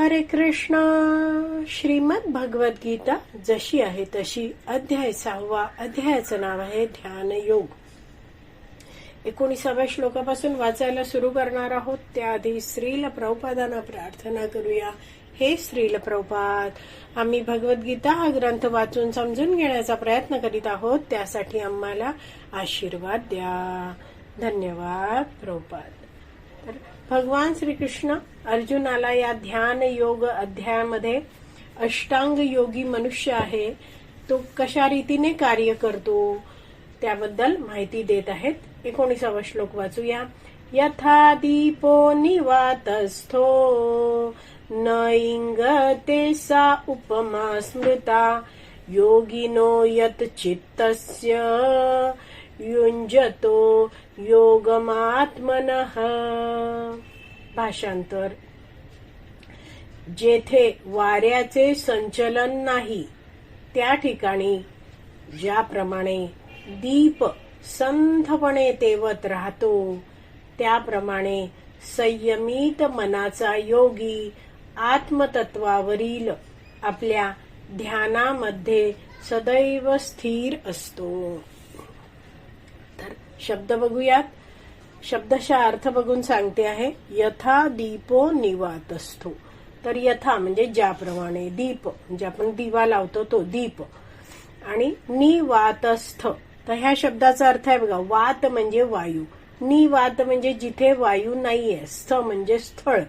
हरे कृष्ण. श्रीमद भगवत गीता जशी आहे तशी अध्याय सहावा अध्यायाचं नाव आहे ध्यान योग एकोणीसाव्या श्लोकापासून वाचायला सुरू करणार आहोत. त्याआधी श्रील प्रभुपादांना प्रार्थना करूया. हे श्रील प्रभुपाद आम्ही भगवद्गीता हा ग्रंथ वाचून समजून घेण्याचा प्रयत्न करीत आहोत. त्यासाठी आम्हाला आशीर्वाद द्या. धन्यवाद प्रभुपाद भगवान श्रीकृष्ण अर्जुनाला या ध्यान योग अध्यायामध्ये अष्टांग योगी मनुष्य आहे. तो कशा रीतीने कार्य करतो त्याबद्दल माहिती देत आहेत. एकोणीसावा श्लोक वाचूया. यथा दीपो निवातस्थो न इंगते सा उपमा स्मृता योगिनो यत चित्तस्य युञ्जतो योगमात्मनः। भाषांतर. जेथे वाऱ्याचे संचलन नाही त्या ठिकाणी ज्याप्रमाणे दीप संथपणे तेवत राहतो त्याप्रमाणे संयमित मनाचा योगी आत्मतत्वावरील आपल्या ध्यानामध्ये सदैव स्थिर असतो. तर शब्द बघूयात. शब्दशा अर्थ बघून सांगते आहे यथा दीपो निवात असतो तर यथा म्हणजे ज्याप्रमाणे दीप म्हणजे आपण दिवा लावतो तो दीप. आणि निवातस्थ तर ह्या शब्दाचा अर्थ आहे बघा वात म्हणजे वायू. निवात म्हणजे जिथे वायू नाहीये स्थ म्हणजे स्थळ.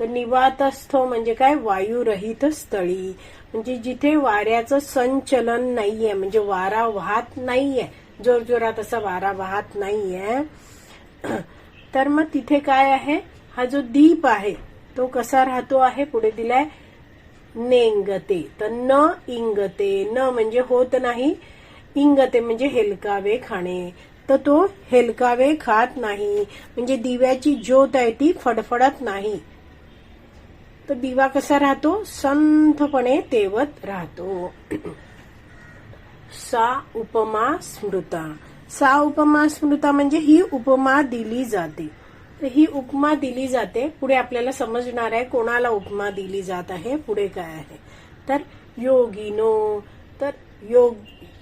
तर निवातस्थ म्हणजे काय? वायुरहित स्थळी. म्हणजे जिथे वाऱ्याचं संचलन नाहीये म्हणजे वारा वाहत नाहीये. जोरजोरात असा वारा वाहत नाहीये. तर मग तिथे काय आहे? हा जो दीप आहे तो कसा राहतो आहे? पुढे दिलाय नेंगते. तर न इंगते. न म्हणजे होत नाही. इंगते म्हणजे हेलकावे खाणे. तर तो हेलकावे खात नाही. म्हणजे दिव्याची ज्योत आहे ती फडफडत नाही. तर दिवा कसा राहतो? संथपणे तेवत राहतो. सा उपमा स्मृता. सा उपमा स्मृता म्हणजे ही उपमा दिली जाते. तर ही उपमा दिली जाते. पुढे आपल्याला समजणार आहे कोणाला उपमा दिली जात आहे. पुढे काय आहे? तर योगिनो. तर योग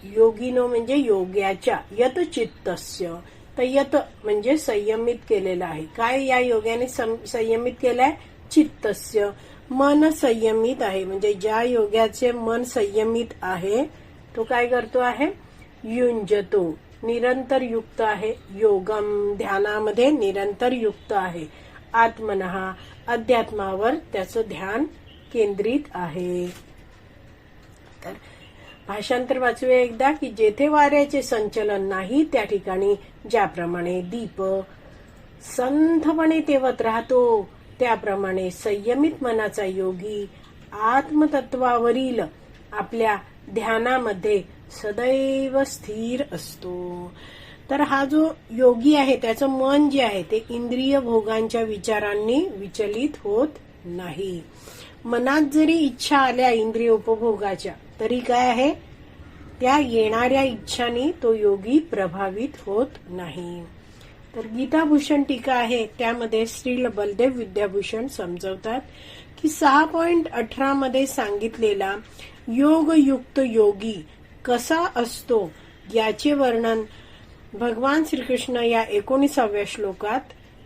योगिनो म्हणजे योग्याच्या यत चित्तस्य. तर यत म्हणजे संयमित केलेलं आहे. काय या योग्याने सं- संयमित केलंय? चित्तस्य. मन संयमित आहे. म्हणजे ज्या योग्याचे मन संयमित आहे तो काय करतो आहे? युंजतो निरंतर युक्त आहे. योगम ध्यानामध्ये निरंतर युक्त आहे. आत्मनहा अध्यात्मावर त्याचं ध्यान केंद्रित आहे. तर भाषांतर वाचूया एकदा की जेथे वाऱ्याचे संचलन नाही त्या ठिकाणी ज्याप्रमाणे दीप संथपणे तेवत राहतो त्याप्रमाणे संयमित मनाचा योगी आत्मतत्वावरील आपल्या ध्यानामध्ये सदैव स्थिर असतो. तर हा जो योगी आहे त्याचं मन जे आहे ते इंद्रिय भोगांच्या विचारांनी विचलित होत नाही. मनात जरी इच्छा आल्या इंद्रिय उपभोगाच्या तरी काय आहे? त्या येणाऱ्या इच्छांनी तो योगी प्रभावित होत नाही. तर गीताभूषण टीका आहे त्यामध्ये श्रील बलदेव विद्याभूषण समजवतात की सहा पॉइंट अठरा मध्ये सांगितलेला योगयुक्त योगी कसा असतो याचे वर्णन भगवान श्रीकृष्ण या एकोणीसाव्या श्लोकात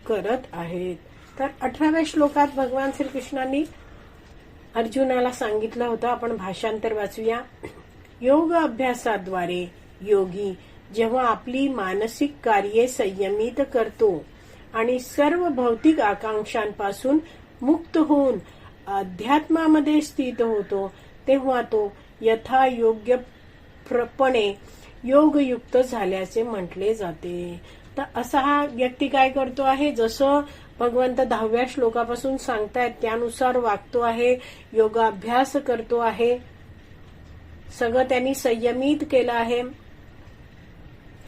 करत आहेत. तर अठराव्या श्लोकात भगवान श्रीकृष्णांनी अर्जुनाला सांगितलं होतं. आपण भाषांतर वाचूया. योग अभ्यासाद्वारे योगी जेव्हा आपली मानसिक कार्ये संयमित करतो आणि सर्व भौतिक आकांक्षांपासून मुक्त होऊन अध्यात्मामध्ये स्थित होतो तेव्हा तो यथा योग्य प्रपणे योगयुक्त झाल्याचे म्हटले जाते. तर असा हा व्यक्ती काय करतो आहे? जसं भगवंत दहाव्या श्लोकापासून सांगतायत त्यानुसार वागतो आहे योगाभ्यास करतो आहे. सगळं त्यांनी संयमित केलं आहे.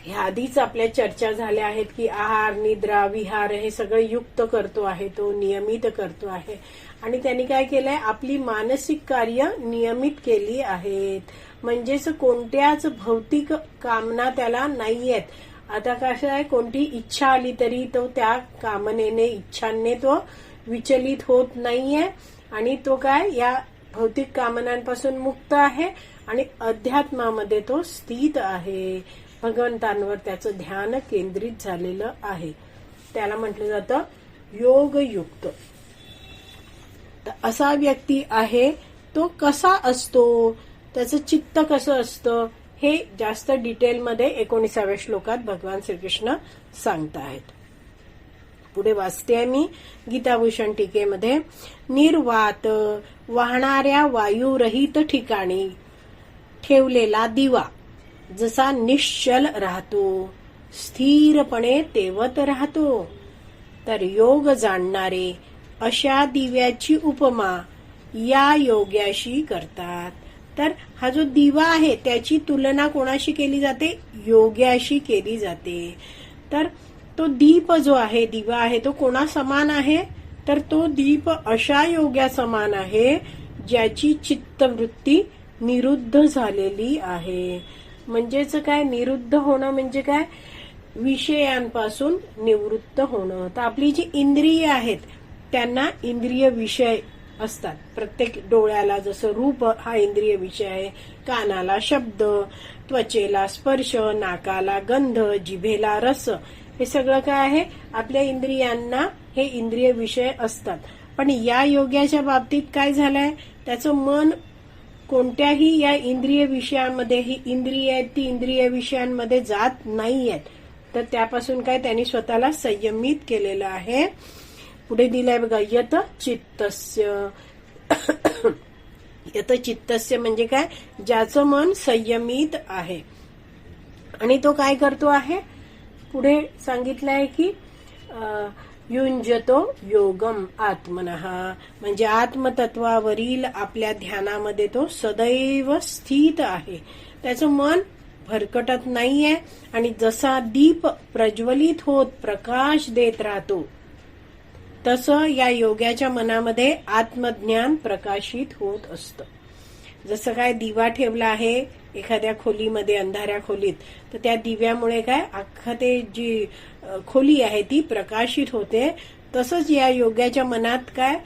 ह्या आधीच आपल्या चर्चा झाल्या आहेत की आहार निद्रा विहार हे सगळं युक्त करतो आहे तो नियमित करतो आहे. आणि त्यांनी काय केलंय? आपली मानसिक कार्य नियमित केली आहेत. म्हणजेच कोणत्याच भौतिक कामना त्याला नाहीयेत. आता कसं आहे? कोणती इच्छा आली तरी तो त्या कामनेने इच्छांने तो विचलित होत नाहीये. आणि तो काय? या भौतिक कामनांपासून मुक्त आहे आणि अध्यात्मामध्ये तो स्थित आहे. भगवंतांवर त्याचं ध्यान केंद्रित झालेलं आहे. त्याला म्हटलं जातं योगयुक्त. असा व्यक्ती आहे तो कसा असतो? त्याचं चित्त कसं असतं? हे जास्त डिटेलमध्ये एकोणीसाव्या श्लोकात भगवान श्रीकृष्ण सांगत आहेत पुढे वाचते मी गीताभूषण टीकेमध्ये. निर्वात वाहणाऱ्या वायुरहित ठिकाणी ठेवलेला दिवा. जसा निश्चल राहतो स्थिरपणे तेवत राहतो. तर योग जाणणारे अशा दिव्याची उपमा या योग्याशी करतात. तर हा जो दिवा आहे त्याची तुलना कोणाशी केली जाते? योग्याशी केली जाते. तर तो दीप जो आहे दिवा आहे तो कोणा समान आहे? तर तो दीप अशा योग्या समान आहे ज्याची चित्तवृत्ती निरुद्ध झालेली आहे. म्हणजेच काय? निरुद्ध होणं म्हणजे काय? विषयांपासून निवृत्त होणं. तर आपली जी इंद्रिय आहेत त्यांना इंद्रिय विषय असतात. प्रत्येक डोळ्याला जसं रूप हा इंद्रिय विषय आहे. कानाला शब्द त्वचेला स्पर्श नाकाला गंध जिभेला रस हे सगळं काय आहे? आपल्या इंद्रियांना हे इंद्रिय विषय असतात. पण या योग्याच्या बाबतीत काय झालंय? त्याचं मन कोणत्याही या इंद्रिय विषयांमध्ये ही इंद्रिय आहेत ती इंद्रिय विषयांमध्ये जात नाही आहेत तर त्यापासून काय त्यांनी स्वतःला संयमित केलेलं आहे. पुढे दिलंय बघा यत चित्तस्य. यत चित्तस्य म्हणजे काय? ज्याचं मन संयमित आहे. आणि तो काय करतो आहे? पुढे सांगितलंय की युंजतो योगम आत्मनहा म्हणजे आत्मतत्वावरील आपल्या ध्यानामध्ये तो सदैव स्थित आहे. त्याचं मन भरकटत नाहीये आणि जसा दीप प्रज्वलित होत प्रकाश देत राहतो तसं या योग्याच्या मनामध्ये आत्मज्ञान प्रकाशित होत असतं. जसं काय दिवा ठेवला आहे एखाद्या खोलीमध्ये अंधाऱ्या खोलीत तर त्या दिव्यामुळे काय अख्खा ते जी खोली आहे ती प्रकाशित होते. तसंच या योग्याच्या मनात काय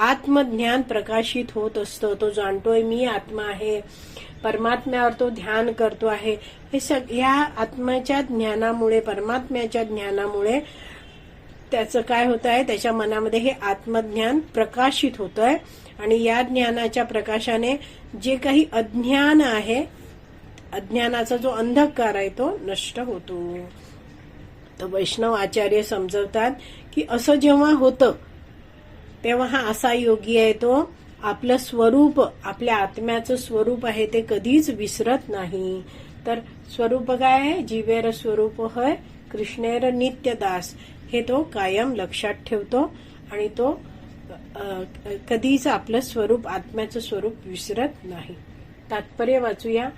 आत्मज्ञान प्रकाशित होत असतं. तो जाणतोय मी आत्मा आहे परमात्म्यावर तो ध्यान करतो आहे. हे सग ह्या आत्म्याच्या ज्ञानामुळे परमात्म्याच्या ज्ञानामुळे त्याचं काय होत आहे त्याच्या मनामध्ये हे आत्मज्ञान प्रकाशित होत आहे आणि या ज्ञानाच्या प्रकाशाने जे काही अज्ञान आहे अज्ञानाचा जो अंधकार आहे तो नष्ट होतो. तर वैष्णव आचार्य समजवतात की असं जेव्हा होतं तेव्हा हा असा योगी आहे तो आपलं स्वरूप आपल्या आत्म्याचं स्वरूप आहे ते कधीच विसरत नाही. तर स्वरूप काय आहे? जीवेर स्वरूप होय कृष्णेर नित्यदास. हे तो कायम लक्षात ठेवतो आणि तो कधीच आपलं स्वरूप आत्म्याचं स्वरूप विसरत नाही. तात्पर्य वाचूया.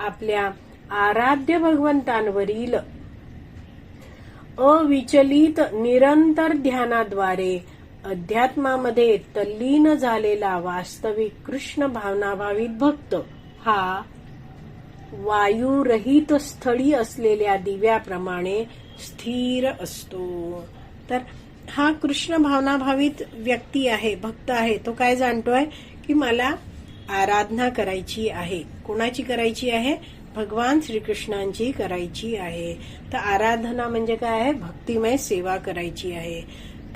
आपल्या आराध्य भगवंतांवरील अविचलित निरंतर ध्यानाद्वारे अध्यात्मामध्ये तल्लीन झालेला वास्तविक कृष्ण भावनाभावित भक्त हा वायुरहित स्थळी असलेल्या दिव्याप्रमाणे स्थिर असतो. तर हा कृष्ण भावनाभावित व्यक्ती आहे भक्त आहे तो काय जाणतोय की मला आराधना करायची आहे. कोणाची करायची आहे? भगवान श्रीकृष्णांची करायची आहे. तर आराधना म्हणजे काय आहे? भक्तिमय सेवा करायची आहे.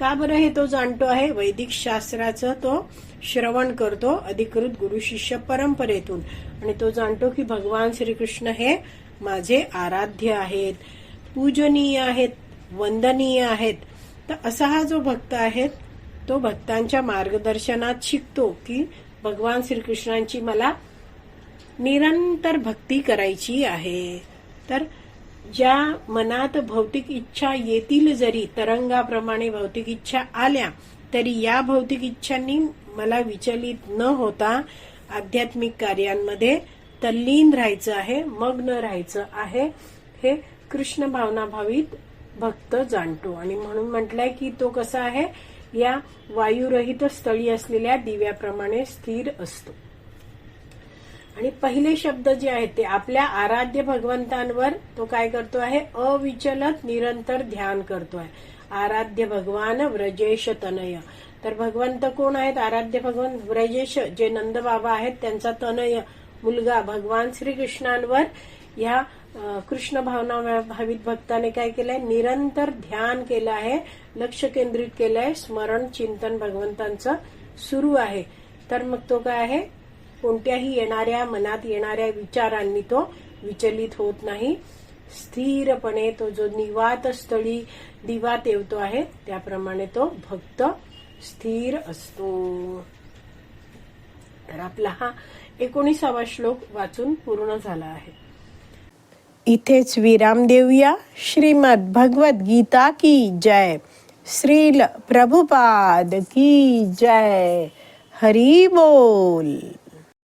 का बरं हे तो जाणतो आहे? वैदिक शास्त्राचं तो श्रवण करतो अधिकृत गुरु शिष्य परंपरेतून. आणि तो जाणतो की भगवान श्रीकृष्ण हे माझे आराध्य आहेत. पूजनीय आहेत. वंदनीय आहेत. तर असा हा जो भक्त आहे तो भक्तांच्या मार्गदर्शनात शिकतो की भगवान श्रीकृष्णांची मला निरंतर भक्ती करायची आहे. तर ज्या मनात भौतिक इच्छा येतील जरी तरंगाप्रमाणे भौतिक इच्छा आल्या तरी या भौतिक इच्छांनी मला विचलित न होता आध्यात्मिक कार्यांमध्ये तल्लीन राहायचं आहे मग्न राहायचं आहे. हे कृष्ण भावनाभावित भक्त जाणतो. आणि म्हणून म्हटलंय की तो कसा आहे? या वायुरहित स्थळी असलेल्या दिव्याप्रमाणे स्थिर असतो. आणि पहिले शब्द जे आहेत ते आपल्या आराध्य भगवंतांवर तो काय करतो आहे? अविचलत निरंतर ध्यान करतो आहे. आराध्य भगवान व्रजेश तनय. तर भगवंत कोण आहेत? आराध्य भगवंत व्रजेश जे नंद बाबा आहेत त्यांचा तनय मुलगा भगवान श्रीकृष्णांवर ह्या कृष्ण भावना भावित भक्ताने काय केलंय? निरंतर ध्यान केलं आहे लक्ष केंद्रित केलंय स्मरण चिंतन भगवंतांचं सुरू आहे. तर मग तो काय आहे? कोणत्याही येणाऱ्या मनात येणाऱ्या विचारांनी तो विचलित होत नाही. स्थिरपणे तो जो निवात स्थळी दिवा तेवतो आहे त्याप्रमाणे तो भक्त स्थिर असतो. तर आपला हा एकोणीसावा श्लोक वाचून पूर्ण झाला आहे. इथेच विराम देऊया. श्रीमद भगवत गीता की जय. श्रील प्रभुपाद की जय. हरी बोल.